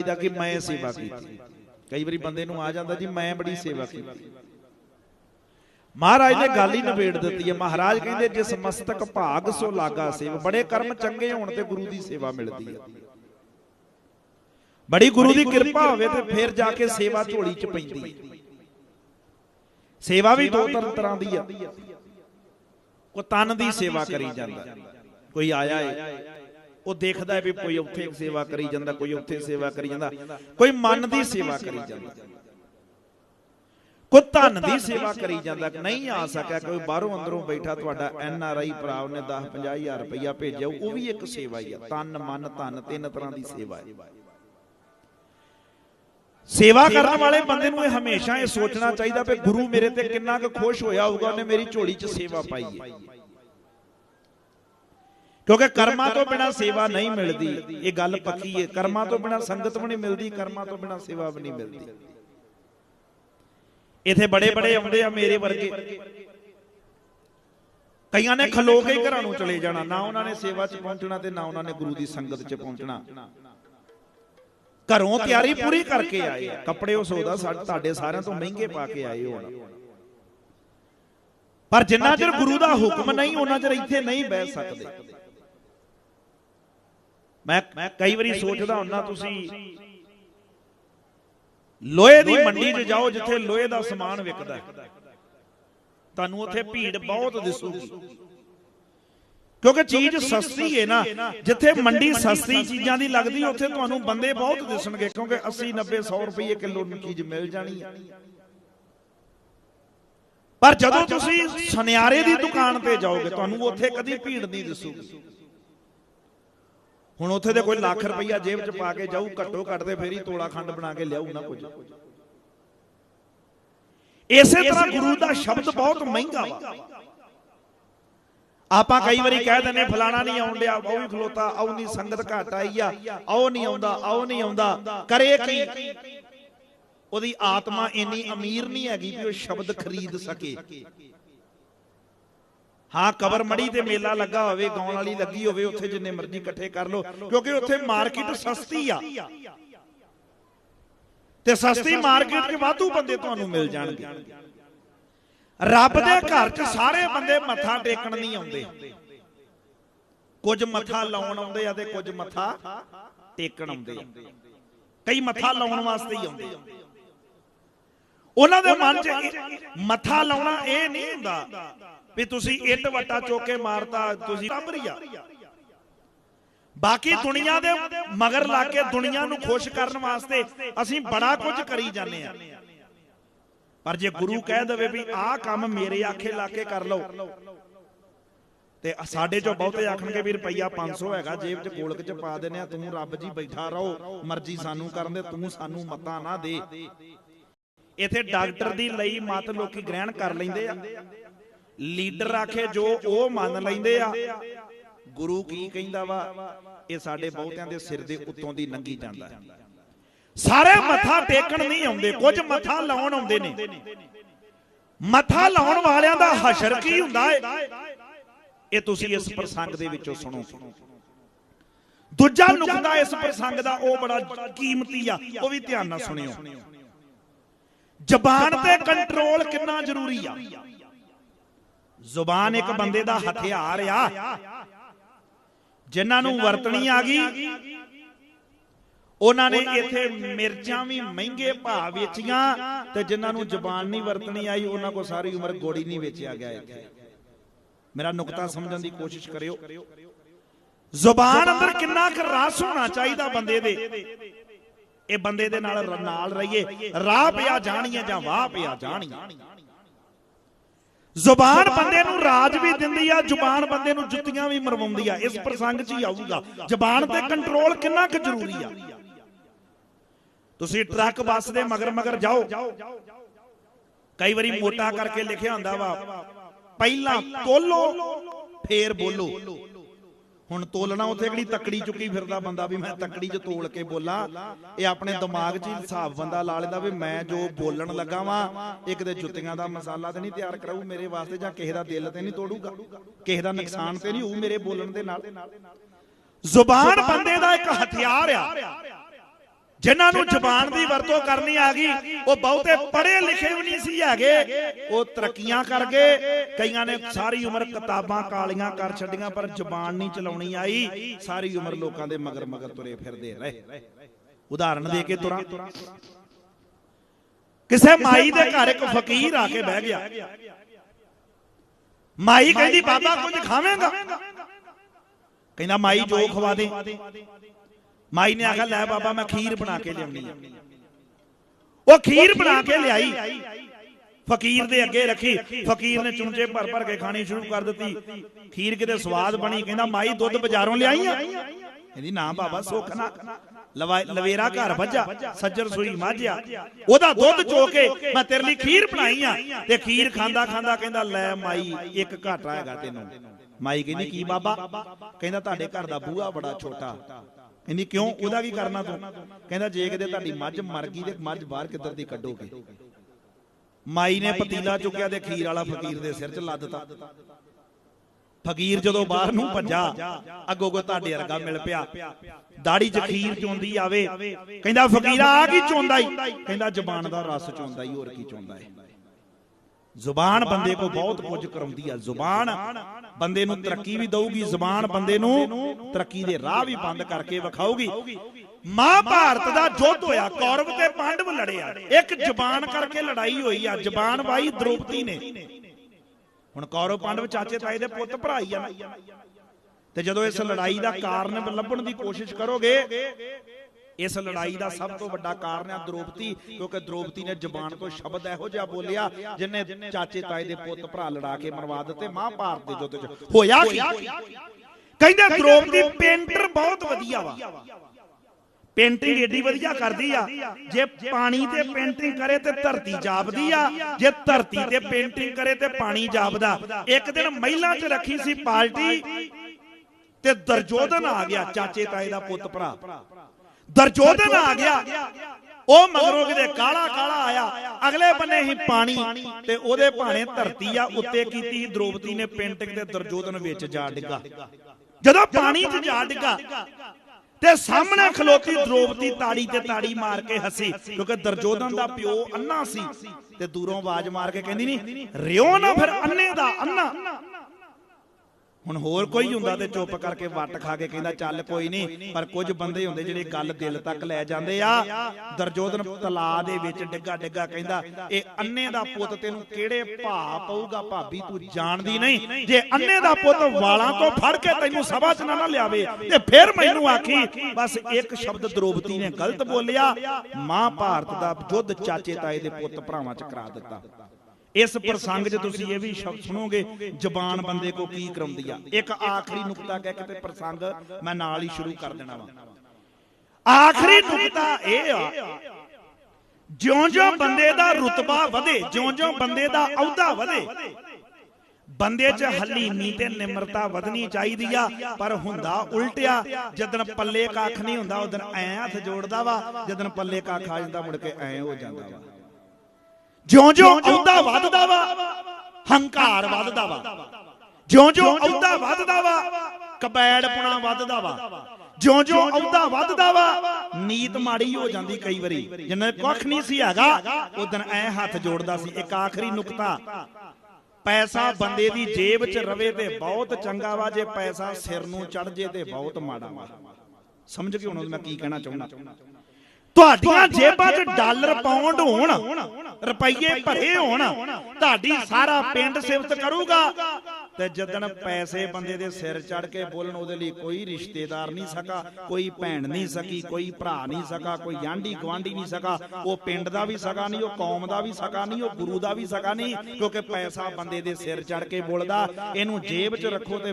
ਚਾਹੀਦਾ ਕਿ ਮੈਂ ਸੇਵਾ ਕੀਤੀ। ਕਈ ਵਾਰੀ ਬੰਦੇ ਨੂੰ ਆ ਜਾਂਦਾ ਜੀ, ਮੈਂ ਬੜੀ ਸੇਵਾ ਕੀਤੀ। ਮਹਾਰਾਜ ਨੇ ਗੱਲ ਹੀ ਨਿਬੇੜ ਦਿੱਤੀ ਹੈ। ਮਹਾਰਾਜ ਕਹਿੰਦੇ, ਜਿਸ ਮਸਤਕ ਭਾਗ ਸੋ ਲਾਗਾ ਸੇਵ, ਬੜੇ ਕਰਮ ਚੰਗੇ ਹੋਣ ਤੇ ਗੁਰੂ ਦੀ ਸੇਵਾ ਮਿਲਦੀ ਹੈ। ਬੜੀ ਗੁਰੂ ਦੀ ਕਿਰਪਾ ਹੋਵੇ ਤੇ ਫਿਰ ਜਾ ਕੇ ਸੇਵਾ ਝੋਲੀ 'ਚ ਪੈਂਦੀ ਹੈ। ਸੇਵਾ ਵੀ ਦੋ ਤਿੰਨ ਤਰ੍ਹਾਂ ਦੀ ਆ। ਕੋ ਤਨ ਦੀ ਸੇਵਾ ਕਰੀ ਜਾਂਦਾ। ਕੋਈ ਆਇਆ ਏ। ਉਹ ਦੇਖਦਾ ਹੈ ਵੀ ਕੋਈ ਉੱਥੇ ਸੇਵਾ ਕਰੀ ਜਾਂਦਾ ਕੋਈ ਉੱਥੇ ਸੇਵਾ ਕਰੀ ਜਾਂਦਾ। ਕੋਈ ਮਨ ਦੀ ਸੇਵਾ ਕਰੀ ਜਾਂਦਾ। ਕੋਈ ਧਨ ਦੀ ਸੇਵਾ ਕਰੀ ਜਾਂਦਾ ਨਹੀਂ ਆ ਸਕਿਆ ਕੋਈ ਬਾਹਰੋਂ ਅੰਦਰੋਂ ਬੈਠਾ ਤੁਹਾਡਾ ਐਨ ਆਰ ਆਈ ਭਰਾ ਉਹਨੇ 10 50000 ਰੁਪਇਆ ਭੇਜਿਆ ਉਹ ਵੀ ਇੱਕ ਸੇਵਾ ਹੀ ਆ ਤਨ ਮਨ ਧਨ ਤਿੰਨ ਤਰ੍ਹਾਂ ਦੀ ਸੇਵਾ ਹੈ। ਸੇਵਾ ਕਰਨ ਵਾਲੇ ਬੰਦੇ ਨੂੰ ਇਹ ਹਮੇਸ਼ਾ ਇਹ ਸੋਚਣਾ ਚਾਹੀਦਾ ਵੀ ਗੁਰੂ ਮੇਰੇ ਤੇ ਕਿੰਨਾ ਕੁ ਖੁਸ਼ ਹੋਇਆ ਹੋਊਗਾ ਉਹਨੇ ਮੇਰੀ ਝੋਲੀ 'ਚ ਸੇਵਾ ਪਾਈ ਹੈ। ਕਿਉਂਕਿ ਕਰਮਾਂ ਤੋਂ ਬਿਨਾ ਸੇਵਾ ਨਹੀਂ ਮਿਲਦੀ। ਇਹ ਗੱਲ ਪੱਕੀ ਹੈ। ਕਰਮਾਂ ਤੋਂ ਬਿਨਾ ਸੰਗਤ ਵੀ ਨਹੀਂ ਮਿਲਦੀ ਕਰਮਾਂ ਤੋਂ ਬਿਨਾ ਸੇਵਾ ਵੀ ਨਹੀਂ ਮਿਲਦੀ। ਇਥੇ ਬੜੇ ਬੜੇ ਆਉਂਦੇ ਆ ਮੇਰੇ ਵਰਗੇ। ਕਈਆਂ ਨੇ ਖਲੋ ਕੇ ਘਰਾਂ ਨੂੰ ਚਲੇ ਜਾਣਾ। ਨਾ ਉਹਨਾਂ ਨੇ ਸੇਵਾ 'ਚ ਪਹੁੰਚਣਾ ਤੇ ਨਾ ਉਹਨਾਂ ਨੇ ਗੁਰੂ ਦੀ ਸੰਗਤ 'ਚ ਪਹੁੰਚਣਾ। ਘਰੋਂ ਤਿਆਰੀ ਪੂਰੀ ਕਰਕੇ ਆਏ ਆ। ਕੱਪੜੇ ਉਹ ਸੌਦਾ ਸਾਡੇ ਤੁਹਾਡੇ ਸਾਰਿਆਂ ਤੋਂ ਮਹਿੰਗੇ ਪਾ ਕੇ ਆਏ ਹੋਣ। ਪਰ ਜਿੰਨਾ ਚਿਰ ਗੁਰੂ ਦਾ ਹੁਕਮ ਨਹੀਂ ਉਹਨਾਂ ਚਿਰ ਇੱਥੇ ਨਹੀਂ ਬਹਿ ਸਕਦੇ। ਮੈਂ ਮੈਂ ਕਈ ਵਾਰੀ ਸੋਚਦਾ ਹੁੰਨਾ ਤੁਸੀਂ ਲੋਹੇ ਦੀ ਮੰਡੀ 'ਚ ਜਾਓ ਜਿੱਥੇ ਲੋਹੇ ਦਾ ਸਮਾਨ ਵਿਕਦਾ। ਹੈ ਤੁਹਾਨੂੰ ਉੱਥੇ ਭੀੜ ਬਹੁਤ ਦਿਸੂਗੀ ਕਿਉਂਕਿ ਚੀਜ਼ ਸਸਤੀ ਹੈ ਨਾ। ਜਿੱਥੇ ਮੰਡੀ ਸਸਤੀ ਚੀਜ਼ਾਂ ਦੀ ਲੱਗਦੀ ਉੱਥੇ ਤੁਹਾਨੂੰ ਬੰਦੇ ਬਹੁਤ ਦਿਸਣਗੇ ਕਿਉਂਕਿ 80 90 100 ਰੁਪਏ ਕਿਲੋ ਨੂੰ ਚੀਜ਼ ਮਿਲ ਜਾਣੀ ਹੈ ਪਰ ਜਦੋਂ ਤੁਸੀਂ ਸੁਨਿਆਰੇ ਦੀ ਦੁਕਾਨ ਤੇ ਜਾਓਗੇ ਤੁਹਾਨੂੰ ਉੱਥੇ ਕਦੀ ਭੀੜ ਨਹੀਂ ਦਿਸੂਗੀ। ਹੁਣ ਉੱਥੇ ਦੇ ਕੋਈ ਲੱਖ ਰੁਪਈਆ ਜੇਬ 'ਚ ਪਾ ਕੇ ਜਾਊ ਘੱਟੋ ਘੱਟ ਤੇ ਫੇਰ ਹੀ ਤੋਲਾ ਖੰਡ ਬਣਾ ਕੇ ਲਿਆਊ ਨਾ ਕੁਝ ਇਸੇ ਤਰ੍ਹਾਂ ਗੁਰੂ ਦਾ ਸ਼ਬਦ ਬਹੁਤ ਮਹਿੰਗਾ ਵਾ। ਆਪਾਂ ਕਈ ਵਾਰੀ ਕਹਿ ਦਿੰਦੇ ਫਲਾਣਾ ਨਹੀਂ ਆਉਣ ਡਿਆ ਉਹ ਵੀ ਖਲੋਤਾ ਆਉ ਨਹੀਂ ਸੰਗਤ ਘਟ ਆਈ ਆ ਆਉ ਨਹੀਂ ਆਉਂਦਾ ਆਉ ਨਹੀਂ ਆਉਂਦਾ ਕਰੇ ਕੀ? ਉਹਦੀ ਆਤਮਾ ਇੰਨੀ ਅਮੀਰ ਨਹੀਂ ਹੈਗੀ ਵੀ ਉਹ ਸ਼ਬਦ ਖਰੀਦ ਸਕੇ। ਹਾਂ ਕਬਰ ਮੜੀ ਤੇ ਮੇਲਾ ਲੱਗਾ ਹੋਵੇ ਗਾਉਣ ਵਾਲੀ ਲੱਗੀ ਹੋਵੇ ਉੱਥੇ ਜਿੰਨੇ ਮਰਜ਼ੀ ਇਕੱਠੇ ਕਰ ਲੋ ਕਿਉਂਕਿ ਉੱਥੇ ਮਾਰਕੀਟ ਸਸਤੀ ਆ। ਤੇ ਸਸਤੀ ਮਾਰਕੀਟ 'ਚ ਵਾਧੂ ਬੰਦੇ ਤੁਹਾਨੂੰ ਮਿਲ ਜਾਣਗੇ। ਰੱਬ ਦੇ ਘਰ 'ਚ ਸਾਰੇ ਬੰਦੇ ਮੱਥਾ ਟੇਕਣ ਨਹੀਂ ਆਉਂਦੇ। ਕੁਝ ਮੱਥਾ ਲਾਉਣ ਆਉਂਦੇ ਆ ਤੇ ਕੁਝ ਮੱਥਾ ਟੇਕਣ ਆਉਂਦੇ ਆ। ਕਈ ਮੱਥਾ ਲਾਉਣ ਵਾਸਤੇ ਹੀ ਆਉਂਦੇ ਆ। ਉਹਨਾਂ ਦੇ ਮਨ 'ਚ ਮੱਥਾ ਲਾਉਣਾ ਇਹ ਨਹੀਂ ਹੁੰਦਾ ਵੀ ਤੁਸੀਂ ਇੱਟ ਵੱਟਾ ਚੁੱਕ ਕੇ ਮਾਰਤਾ ਤੁਸੀਂ ਟੰਬਰੀਆ ਬਾਕੀ ਦੁਨੀਆ ਦੇ ਮਗਰ ਲਾ ਕੇ ਦੁਨੀਆ ਨੂੰ ਖੁਸ਼ ਕਰਨ ਵਾਸਤੇ ਅਸੀਂ ਬੜਾ ਕੁਝ ਕਰੀ ਜਾਂਦੇ ਆ ਪਰ ਜੇ ਗੁਰੂ ਕਹਿ ਦਵੇ ਵੀ ਆਹ ਕੰਮ ਮੇਰੇ ਆਖੇ ਲਾ ਕੇ ਕਰ ਲਓ। ਤੇ ਸਾਡੇ ਚੋਂ ਬਹੁਤੇ ਆਖਣਗੇ ਵੀ ਰੁਪਈਆ 500 ਹੈਗਾ ਜੇਬ 'ਚ ਗੋਲਕ 'ਚ ਪਾ ਦਿੰਨੇ ਆ ਤੂੰ ਰੱਬ ਜੀ ਬੈਠਾ ਰਹੋ ਮਰਜ਼ੀ ਸਾਨੂੰ ਕਰਨ ਦੇ ਤੂੰ ਸਾਨੂੰ ਮਤਾਂ ਨਾ ਦੇ। ਇਥੇ ਡਾਕਟਰ ਦੀ ਲਈ ਮਤ ਲੋਕੀ ਗ੍ਰਹਿਣ ਕਰ ਲੈਂਦੇ ਆ। ਲੀਡਰ ਆਖੇ ਜੋ ਉਹ ਮੰਨ ਲੈਂਦੇ ਆ। ਗੁਰੂ ਕੀ ਕਹਿੰਦਾ ਵਾ? ਇਹ ਸਾਡੇ ਬਹੁਤਿਆਂ ਦੇ ਸਿਰ ਦੇ ਉੱਤੋਂ ਦੀ ਲੰਗੀ ਜਾਂਦਾ। ਹੈ ਸਾਰੇ ਮੱਥਾ ਟੇਕਣ ਨਹੀਂ ਆਉਂਦੇ ਕੁਝ ਮੱਥਾ ਲਾਉਣ ਆਉਂਦੇ ਨੇ। ਮੱਥਾ ਲਾਉਣ ਵਾਲਿਆਂ ਦਾ ਹਸ਼ਰ ਕੀ ਹੁੰਦਾ ਹੈ ਇਹ ਤੁਸੀਂ ਇਸ ਪ੍ਰਸੰਗ ਦੇ ਵਿੱਚੋਂ ਸੁਣੋ। ਦੂਜਾ ਨੁਕਤਾ ਇਸ ਪ੍ਰਸੰਗ ਦਾ ਉਹ ਬੜਾ ਕੀਮਤੀ ਆ ਉਹ ਵੀ ਧਿਆਨ ਨਾਲ ਸੁਣਿਓ। ਜ਼ਬਾਨ ਤੇ ਕੰਟਰੋਲ ਕਿੰਨਾ ਜ਼ਰੂਰੀ ਆ? ਜ਼ੁਬਾਨ ਇੱਕ ਬੰਦੇ ਦਾ ਹਥਿਆਰ ਆ। ਜਿਨ੍ਹਾਂ ਨੂੰ ਵਰਤਣੀ ਆ ਗਈ। ਉਹਨਾਂ ਨੇ ਇੱਥੇ ਮਿਰਚਾਂ ਵੀ ਮਹਿੰਗੇ ਭਾਅ ਵੇਚੀਆਂ ਤੇ ਜਿਨ੍ਹਾਂ ਨੂੰ ਜ਼ਬਾਨ ਨਹੀਂ ਵਰਤਣੀ ਆਈ ਉਹਨਾਂ ਕੋ ਸਾਰੀ ਉਮਰ ਗੋੜੀ ਨਹੀਂ ਵੇਚਿਆ ਗਿਆ ਇੱਥੇ। ਮੇਰਾ ਨੁਕਤਾ ਸਮਝਣ ਦੀ ਕੋਸ਼ਿਸ਼ ਕਰਿਓ। ਜ਼ੁਬਾਨ ਅੰਦਰ ਕਿੰਨਾ ਕੁ ਰਸ ਹੋਣਾ ਚਾਹੀਦਾ ਬੰਦੇ ਦੇ। ਇਹ ਬੰਦੇ ਦੇ ਨਾਲ ਨਾਲ ਰਹੀਏ। ਰਾਹ ਪਿਆ ਜਾਣੀਏ ਜਾਂ ਵਾਹ ਪਿਆ ਜਾਣੀਏ। ਜ਼ੁਬਾਨ ਬੰਦੇ ਨੂੰ ਰਾਜ ਵੀ ਦਿੰਦੀ ਆ, ਜ਼ੁਬਾਨ ਬੰਦੇ ਨੂੰ ਜੁੱਤੀਆਂ ਵੀ ਮਰਵਾਉਂਦੀ ਆ। ਇਸ ਪ੍ਰਸੰਗ 'ਚ ਹੀ ਆਊਗਾ। ਜ਼ੁਬਾਨ ਤੇ ਕੰਟਰੋਲ ਕਿੰਨਾ ਕੁ ਜ਼ਰੂਰੀ ਆ। ਤੁਸੀਂ ਟਰੱਕ, ਬੱਸ ਦੇ ਮਗਰ ਮਗਰ ਜਾਓ। ਕਈ ਵਾਰੀ ਮੋਟਾ ਕਰਕੇ ਲਿਖਿਆ ਹੁੰਦਾ ਵਾ, ਪਹਿਲਾਂ ਤੋਲੋ, ਫੇਰ ਬੋਲੋ। ਹੁਣ ਤੋਲਣਾ ਉੱਥੇ ਕਿਹੜੀ ਤੱਕੜੀ ਚੁੱਕੀ ਫਿਰਦਾ ਬੰਦਾ ਵੀ ਮੈਂ ਤੱਕੜੀ 'ਚ ਤੋਲ ਕੇ ਬੋਲਾਂ। ਇਹ ਆਪਣੇ ਦਿਮਾਗ 'ਚ ਹਿਸਾਬ ਬੰਦਾ ਲਾ ਲੈਂਦਾ ਵੀ ਮੈਂ ਜੋ ਬੋਲਣ ਲੱਗਾ ਵਾਂ, ਇੱਕ ਕਿਤੇ ਜੁੱਤੀਆਂ ਦਾ ਮਸਾਲਾ ਤੇ ਨਹੀਂ ਤਿਆਰ ਕਰਾਊ, ਮੇਰੇ ਵਾਸਤੇ ਜਾਂ ਕਿਸੇ ਦਾ ਦਿਲ ਤੇ ਨਹੀਂ ਤੋੜੂਗਾ। ਕਿਸੇ ਦਾ ਨੁਕਸਾਨ ਤੇ ਨਹੀਂ ਹੋਊ ਮੇਰੇ ਬੋਲਣ ਦੇ ਨਾਲ। ਜ਼ੁਬਾਨ ਬੰਦੇ ਦਾ ਇੱਕ ਹਥਿਆਰ ਆ। ਜਿਨ੍ਹਾਂ ਨੂੰ ਜ਼ਬਾਨ ਦੀ ਵਰਤੋਂ ਕਰਨੀ ਆ ਗਈ ਉਹ ਬਹੁਤੇ ਪੜ੍ਹੇ ਲਿਖੇ ਵੀ ਨਹੀਂ ਸੀ ਹੈਗੇ। ਉਹ ਤਰੱਕੀਆਂ ਕਰ ਗਏ ਕਈਆਂ ਨੇ ਸਾਰੀ ਉਮਰ ਕਿਤਾਬਾਂ ਕਾਲੀਆਂ ਕਰ ਛੱਡੀਆਂ ਪਰ ਜ਼ਬਾਨ ਨਹੀਂ ਚਲਾਉਣੀ ਆਈ। ਸਾਰੀ ਉਮਰ ਲੋਕਾਂ ਦੇ ਮਗਰ ਮਗਰ ਤੁਰੇ ਫਿਰਦੇ ਰਹੇ। ਉਦਾਹਰਣ ਦੇ ਕੇ ਤੁਰਾਂ। ਕਿਸੇ ਮਾਈ ਦੇ ਘਰ ਇੱਕ ਫਕੀਰ ਆ ਕੇ ਬਹਿ ਗਿਆ। ਮਾਈ ਕਹਿੰਦੀ ਬਾਬਾ ਕੁਝ ਖਾਵੇਂਗਾ? ਕਹਿੰਦਾ ਮਾਈ ਜੋ ਖਵਾ ਦੇ। ਮਾਈ ਨੇ ਆਖਿਆ, ਲੈ ਬਾਬਾ, ਮੈਂ ਖੀਰ ਬਣਾ ਕੇ ਲਿਆਉਣੀ ਆ। ਉਹ ਖੀਰ ਬਣਾ ਕੇ ਲਿਆਈ। ਫਕੀਰ ਦੇ ਅੱਗੇ ਰੱਖੀ। ਫਕੀਰ ਨੇ ਚੁੰਚੇ ਭਰ ਭਰ ਕੇ ਖਾਣੀ ਸ਼ੁਰੂ ਕਰ ਦਿੱਤੀ। ਖੀਰ ਕਿਤੇ ਸਵਾਦ ਬਣੀ, ਕਹਿੰਦਾ, ਮਾਈ, ਦੁੱਧ ਬਾਜ਼ਾਰੋਂ ਲਿਆਈ ਆ? ਕਹਿੰਦੀ, ਨਾ ਬਾਬਾ, ਸੁੱਖ ਨਾ। ਲਵੇਰਾ ਘਰ ਵੱਜਾ, ਸੱਜਰ ਸੂਈ ਮਾਝਿਆ। ਉਹਦਾ ਦੁੱਧ ਚੋ ਕੇ ਮੈਂ ਤੇਰੇ ਲਈ ਖੀਰ ਬਣਾਈ ਆ। ਤੇ ਖੀਰ ਖਾਂਦਾ ਖਾਂਦਾ ਕਹਿੰਦਾ, ਲੈ ਮਾਈ, ਇੱਕ ਘਾਟਾ ਹੈਗਾ ਤੈਨੂੰ। ਮਾਈ ਕਹਿੰਦੀ, ਕੀ ਬਾਬਾ? ਕਹਿੰਦਾ, ਤੁਹਾਡੇ ਘਰ ਦਾ ਬੂਹਾ ਬੜਾ ਛੋਟਾ। ਕਹਿੰਦੀ ਕਿਉਂ? ਉਹਦਾ ਕੀ ਕਰਨਾ ਤੂੰ? ਕਹਿੰਦਾ ਜੇ ਕਿਤੇ ਤੁਹਾਡੀ ਮੱਝ ਮਰ ਗਈ ਤੇ ਮੱਝ ਬਾਹਰ ਕਿੱਧਰ ਦੀ ਕੱਢੋਗੇ? ਮਾਈ ਨੇ ਪਤੀਲਾ ਚੁੱਕਿਆ ਤੇ ਖੀਰ ਵਾਲਾ ਫਕੀਰ ਦੇ ਸਿਰ 'ਚ ਲੱਦਤਾ ਫਕੀਰ ਜਦੋਂ ਬਾਹਰ ਨੂੰ ਭੱਜਾ ਅੱਗੋਂ ਕੋ ਤੁਹਾਡੇ ਵਰਗਾ ਮਿਲ ਪਿਆ। ਦਾੜੀ 'ਚ ਖੀਰ ਚੋਂਦੀ ਆਵੇ। ਕਹਿੰਦਾ ਫਕੀਰਾ ਆ ਕੀ ਚੋਂਦਾ ਈ? ਕਹਿੰਦਾ ਜ਼ਬਾਨ ਦਾ ਰਸ ਚੋਂਦਾ ਈ ਹੋਰ ਕੀ ਚੋਂਦਾ ਏ ਜ਼ੁਬਾਨ ਬੰਦੇ ਕੋ ਬਹੁਤ ਕੁਝ ਕਰਾਉਂਦੀ ਆ। ਜ਼ੁਬਾਨ ਬੰਦੇ ਨੂੰ ਤਰੱਕੀ ਵੀ ਦਊਗੀ ਜ਼ੁਬਾਨ ਬੰਦੇ ਨੂੰ ਤਰੱਕੀ ਦੇ ਰਾਹ ਵੀ ਬੰਦ ਕਰਕੇ ਵਿਖਾਊਗੀ। ਮਹਾਭਾਰਤ ਦਾ ਯੁੱਧ ਹੋਇਆ ਕੌਰਵ ਤੇ ਪਾਂਡਵ ਲੜੇ ਆ। ਇੱਕ ਜ਼ੁਬਾਨ ਕਰਕੇ ਲੜਾਈ ਹੋਈ ਆ ਜ਼ੁਬਾਨ ਵਾਈ ਦ੍ਰੋਪਦੀ ਨੇ। ਹੁਣ ਕੌਰਵ ਪਾਂਡਵ ਚਾਚੇ ਤਾਏ ਦੇ ਪੁੱਤ ਭਰਾ ਹੀ ਆ ਤੇ ਜਦੋਂ ਇਸ ਲੜਾਈ ਦਾ ਕਾਰਨ ਲੱਭਣ ਦੀ ਕੋਸ਼ਿਸ਼ ਕਰੋਗੇ ਇਸ ਲੜਾਈ ਦਾ ਸਭ ਤੋਂ ਵੱਡਾ ਕਾਰਨ ਹੈ ਦ੍ਰੋਪਦੀ ਕਿਉਂਕਿ ਦ੍ਰੋਪਦੀ ਨੇ ਜ਼ਬਾਨ ਤੋਂ ਸ਼ਬਦ ਇਹੋ ਜਿਹਾ ਬੋਲਿਆ ਜਿਨੇ ਚਾਚੇ ਤਾਏ ਦੇ ਪੁੱਤ ਭਰਾ ਲੜਾ ਕੇ ਮਰਵਾ ਦਿੱਤੇ ਮਹਾਭਾਰਤ ਦੇ ਯੁੱਧ 'ਚ। ਹੋਇਆ ਕੀ? ਕਹਿੰਦੇ ਦ੍ਰੋਪਦੀ ਪੇਂਟਰ ਬਹੁਤ ਵਧੀਆ ਵਾ। ਪੇਂਟਿੰਗ ਏਡੀ ਵਧੀਆ ਕਰਦੀ ਆ। ਜੇ ਪਾਣੀ ਤੇ ਪੇਂਟਿੰਗ ਕਰੇ ਤੇ ਧਰਤੀ ਜਾਪਦੀ ਆ। ਜੇ ਧਰਤੀ ਤੇ ਪੇਂਟਿੰਗ ਕਰੇ ਤੇ ਪਾਣੀ ਜਾਪਦਾ। ਇੱਕ ਦਿਨ ਮਹਿਲਾ 'ਚ ਰੱਖੀ ਸੀ ਪਾਰਟੀ ਤੇ ਦਰਜੋਧਨ ਆ ਗਿਆ ਚਾਚੇ ਤਾਏ ਦਾ ਪੁੱਤ ਭਰਾ ਦਰਜੋਧਨ ਆ ਗਿਆ। ਉਹ ਮਗਰੋਂ ਕਿਤੇ ਕਾਲਾ ਕਾਲਾ ਆਇਆ। ਅਗਲੇ ਬੰਨੇ ਹੀ ਪਾਣੀ ਤੇ ਉਹਦੇ ਭਾਣੇ ਧਰਤੀ ਆ ਉੱਤੇ ਕੀਤੀ ਦ੍ਰੋਪਦੀ ਨੇ ਪੇਂਟਿੰਗ ਤੇ ਦਰਜੋਧਨ ਵਿੱਚ ਜਾ ਡਿੱਗਾ। ਜਦੋਂ ਪਾਣੀ 'ਚ ਜਾ ਡਿੱਗਾ ਤੇ ਸਾਹਮਣੇ ਖਲੋਤੀ ਦ੍ਰੋਪਦੀ ਤਾੜੀ ਤੇ ਤਾੜੀ ਮਾਰ ਕੇ ਹੱਸੀ ਕਿਉਂਕਿ ਦਰਜੋਧਨ ਦਾ ਪਿਓ ਅੰਨਾ ਸੀ ਤੇ ਦੂਰੋਂ ਆਵਾਜ਼ ਮਾਰ ਕੇ ਕਹਿੰਦੀ ਨਹੀਂ ਰਿਓ ਨਾ ਫਿਰ ਅੰਨੇ ਦਾ ਅੰਨਾ। ਹੁਣ ਹੋਰ ਕੋਈ ਹੁੰਦਾ ਤੇ ਚੁੱਪ ਕਰਕੇ ਵੱਟ ਖਾ ਕੇ ਕਹਿੰਦਾ ਚੱਲ ਕੋਈ ਨਹੀਂ ਪਰ ਕੁਝ ਬੰਦੇ ਹੁੰਦੇ ਜਿਹੜੇ ਗੱਲ ਦਿਲ ਤੱਕ ਲੈ ਜਾਂਦੇ ਆ। ਦਰਜੋਧਨ ਤਲਾ ਦੇ ਵਿੱਚ ਡਿੱਗਾ ਡਿੱਗਾ ਕਹਿੰਦਾ ਇਹ ਅੰਨੇ ਦਾ ਪੁੱਤ ਤੈਨੂੰ ਕਿਹੜੇ ਭਾ ਪਊਗਾ ਭਾਬੀ ਤੂੰ ਜਾਣਦੀ ਨਹੀਂ। ਜੇ ਅੰਨੇ ਦਾ ਪੁੱਤ ਵਾਲਾਂ ਤੋਂ ਫੜ ਕੇ ਤੈਨੂੰ ਸਭਾ 'ਚ ਨਾ ਨਾ ਲਿਆਵੇ। ਤੇ ਫਿਰ ਮੈਨੂੰ ਆਖੀ ਬਸ ਇੱਕ ਸ਼ਬਦ ਦ੍ਰੋਪਦੀ ਨੇ ਗਲਤ ਬੋਲਿਆ। ਮਹਾਭਾਰਤ ਦਾ ਯੁੱਧ ਚਾਚੇ ਤਾਏ ਦੇ ਪੁੱਤ ਭਰਾਵਾਂ 'ਚ ਕਰਾ ਦਿੱਤਾ। ਇਸ ਪ੍ਰਸੰਗ 'ਚ ਤੁਸੀਂ ਇਹ ਵੀ ਸ਼ਬਦ ਸੁਣੋਗੇ, ਜ਼ਬਾਨ ਬੰਦੇ ਕੋ ਕੀ ਕਰਾਉਂਦੀ ਆ? ਇੱਕ ਆਖਰੀ ਨੁਕਤਾ ਕਹਿ ਕੇ ਤੇ ਪ੍ਰਸੰਗ ਮੈਂ ਨਾਲ ਹੀ ਸ਼ੁਰੂ ਕਰ ਦੇਣਾ ਵਾ। ਆਖਰੀ ਨੁਕਤਾ ਇਹ ਆ, ਜਿਉਂ-ਜਿਉਂ ਬੰਦੇ ਦਾ ਰੁਤਬਾ ਵਧੇ, ਜਿਉਂ-ਜਿਉਂ ਬੰਦੇ ਦਾ ਅਹੁਦਾ ਵਧੇ, ਬੰਦੇ 'ਚ ਹਲੀਮੀ ਤੇ ਨਿਮਰਤਾ ਵਧਣੀ ਚਾਹੀਦੀ ਆ, ਪਰ ਹੁੰਦਾ ਉਲਟਿਆ ਜਦਨ ਪੱਲੇ ਕੱਖ ਨਹੀਂ ਹੁੰਦਾ, ਉਦੋਂ ਐ ਹੱਥ ਜੋੜਦਾ ਵਾ ਜਦਨ ਪੱਲੇ ਕੱਖ ਆ ਜਾਂਦਾ, ਮੁੜ ਕੇ ਐ ਹੋ ਜਾਂਦਾ ਵਾ। ਜਿਉਂ-ਜਿਉਂ ਅਹੁਦਾ ਵੱਧਦਾ ਵਾ ਹੰਕਾਰ ਵੱਧਦਾ ਵਾ। ਜਿਉਂ-ਜਿਉਂ ਅਹੁਦਾ ਵੱਧਦਾ ਵਾ ਕਬੈੜਪੁਣਾ ਵੱਧਦਾ ਵਾ। ਜਿਉਂ-ਜਿਉਂ ਅਹੁਦਾ ਵੱਧਦਾ ਵਾ ਨੀਤ ਮਾੜੀ ਹੋ ਜਾਂਦੀ ਕਈ ਵਾਰੀ। ਜਿੰਨੇ ਕੁੱਖ ਨਹੀਂ ਸੀ ਹੈਗਾ ਉਦੋਂ ਐ ਹੱਥ ਜੋੜਦਾ ਸੀ ਇੱਕ ਆਖਰੀ ਨੁਕਤਾ। ਪੈਸਾ ਬੰਦੇ ਦੀ ਜੇਬ 'ਚ ਰਵੇ ਤੇ ਬਹੁਤ ਚੰਗਾ ਵਾ ਜੇ ਪੈਸਾ ਸਿਰ ਨੂੰ ਚੜ ਜੇ ਤੇ ਬਹੁਤ ਮਾੜਾ ਵਾ। ਸਮਝ ਗਏ ਹੁਣ ਮੈਂ ਕੀ ਕਹਿਣਾ ਚਾਹੁੰਦਾ? ਤੁਹਾਡੀਆਂ ਜੇਬਾਂ 'ਚ ਡਾਲਰ ਪਾਉਂਡ ਹੋਣ ਰੁਪਈਏ ਭਰੇ ਹੋਣ ਤੁਹਾਡੀ ਸਾਰਾ ਪਿੰਡ ਸਿਫਤ ਕਰੂਗਾ। ਤੇ ਜਦਨ ਪੈਸੇ ਬੰਦੇ ਦੇ ਸਿਰ ਚੜ ਕੇ ਬੋਲਣ ਉਹਦੇ ਲਈ ਕੋਈ ਰਿਸ਼ਤੇਦਾਰ ਨਹੀਂ ਸਕਾ ਕੋਈ ਭੈਣ ਨਹੀਂ ਸਕੀ ਕੋਈ ਭਰਾ ਨਹੀਂ ਸਕਾ ਕੋਈ ਯਾਂਢੀ ਗਵਾਂਢੀ ਨਹੀਂ ਸਕਾ ਉਹ ਪਿੰਡ ਦਾ ਵੀ ਸਕਾ ਨਹੀਂ ਉਹ ਕੌਮ ਦਾ ਵੀ ਸਕਾ ਨਹੀਂ ਉਹ ਗੁਰੂ ਦਾ ਵੀ ਸਕਾ ਨਹੀਂ ਕਿਉਂਕਿ ਪੈਸਾ ਬੰਦੇ ਦੇ ਸਿਰ ਚੜ ਕੇ ਬੋਲਦਾ ਇਹਨੂੰ ਜੇਬ 'ਚ ਰੱਖੋ ਤੇ